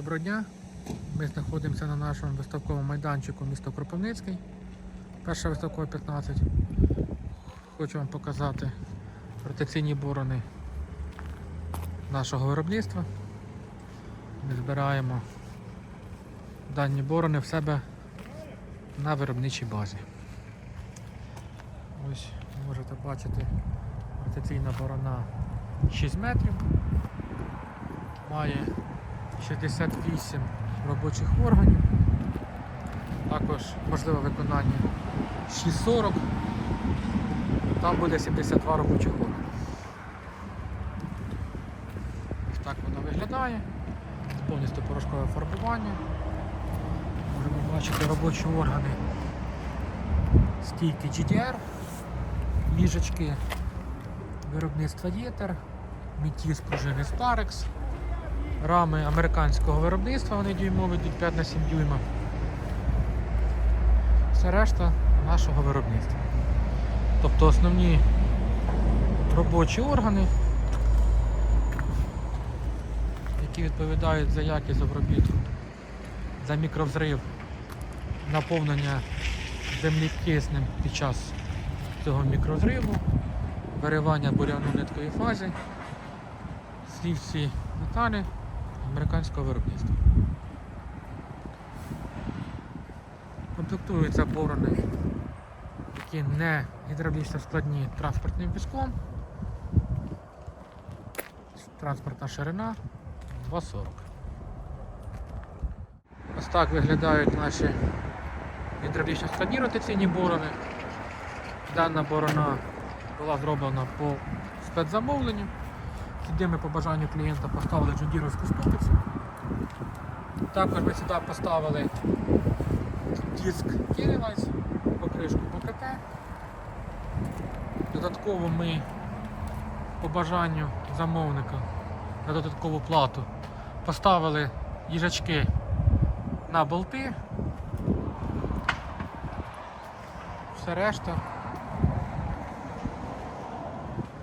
Доброго дня. Ми знаходимося на нашому виставковому майданчику місто Кропивницький. Перша виставкова 15. Хочу вам показати протекційні борони нашого виробництва. Ми збираємо дані борони в себе на виробничій базі. Ось можете бачити протекційна борона 6 метрів. Має 68 робочих органів. Також можливе виконання 640. Там буде 72 робочих органи. Ось так воно виглядає. Повністю порошкове фарбування. Можемо бачити робочі органи стійки GDR, ліжечки виробництва Єтер, мітіз пружини Sparex, рами американського виробництва, вони дюймові йдуть 5 на 7 дюйма. Все решта нашого виробництва. Тобто основні робочі органи, які відповідають за якість обробітку, за мікровзрив, наповнення землі киснем під час цього мікрозриву, виривання буряну нитковій фазі, всі всі деталі американського виробництва. Комплектуються борони, які не гідравлічно складні транспортним піском. Транспортна ширина 2,40. Ось так виглядають наші гідравлічно складні ротаційні борони. Дана борона була зроблена по спецзамовленню. Сюди ми по бажанню клієнта поставили джундіровську ступицю. Також ми сюди поставили диск Kirilis, покришку ПКТ. Додатково ми по бажанню замовника на додаткову плату поставили їжачки на болти. Все решта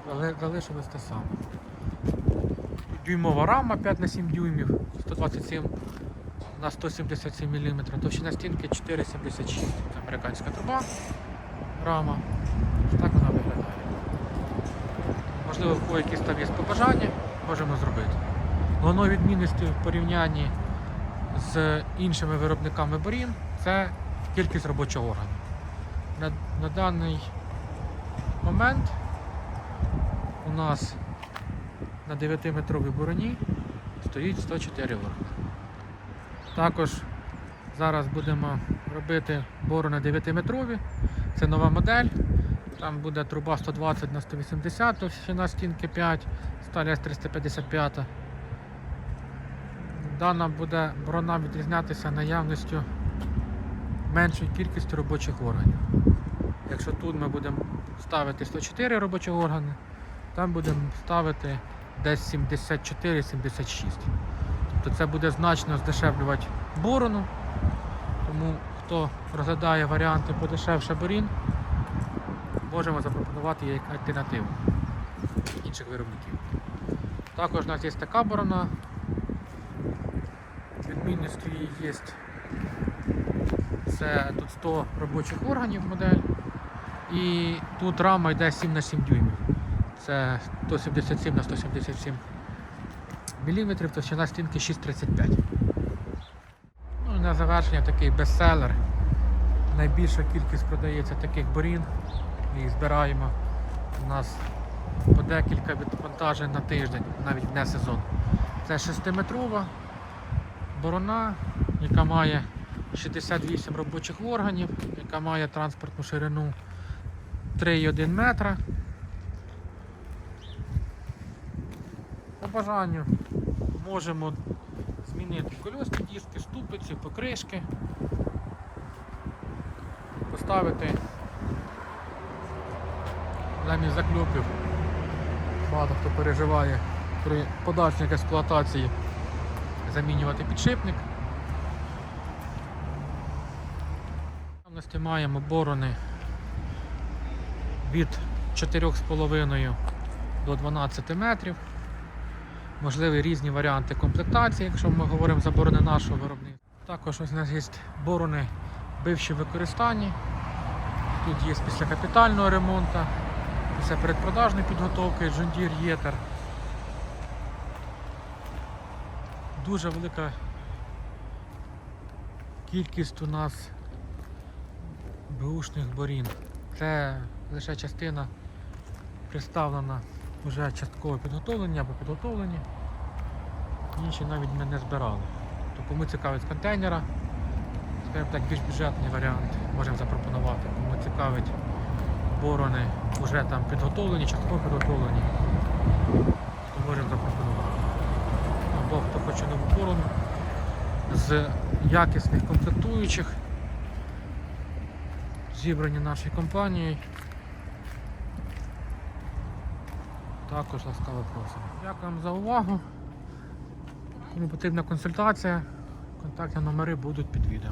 зали- залишилось те саме. Дюймова рама 5 на 7 дюймів, 127 на 177 мм, товщина стінки 4,76. Це американська труба, рама. Так вона виглядає. Можливо, в якісь там є побажання, можемо зробити. Головною відмінністю в порівнянні з іншими виробниками борін це кількість робочого органу. На, на даний момент у нас на 9-метровій бороні стоїть 104 органи. Також зараз будемо робити борони 9-метрові. Це нова модель. Там буде труба 120 на 180, товщина стінки 5, сталі С355. Дана буде борона відрізнятися наявністю меншою кількістю робочих органів. Якщо тут ми будемо ставити 104 робочі органи, там будемо ставити десь 74-76. Тобто це буде значно здешевлювати борону. Тому хто розглядає варіанти подешевше борін, можемо запропонувати як альтернативу інших виробників. Також у нас є така борона. Відмінністю її є це тут 100 робочих органів модель. І тут рама йде 7 на 7 дюймів. Це 177 на 177 мм, товщина стінки 6,35. Ну і на завершення такий бестселер. Найбільша кількість продається таких борін. Ми їх збираємо. У нас по декілька відвантажень на тиждень, навіть не сезон. Це 6-метрова борона, яка має 68 робочих органів, яка має транспортну ширину 3,1 метра. Бажанню можемо змінити кольосні диски, ступиці, покришки, поставити замість закльопів. Багато хто переживає при подальшій експлуатації замінювати підшипник. Наявності маємо борони від 4,5 до 12 метрів. Можливі різні варіанти комплектації, якщо ми говоримо за борони нашого виробництва. Також ось у нас є борони бивші в використанні. Тут є після капітального ремонту, після передпродажної підготовки John Yeter. Дуже велика кількість у нас беушних борін. Це лише частина представлена вже частково підготовлені або підготовлені. Інші навіть ми не збирали. Тобто кому цікавить з контейнера, скажімо так, більш бюджетний варіант можемо запропонувати. Кому цікавить борони вже там підготовлені, частково підготовлені, то можемо запропонувати. Або хто хоче нову борону з якісних комплектуючих, зібрані нашою компанією. Також ласкаво просимо. Дякуємо за увагу. Кому потрібна консультація, контактні номери будуть під відео.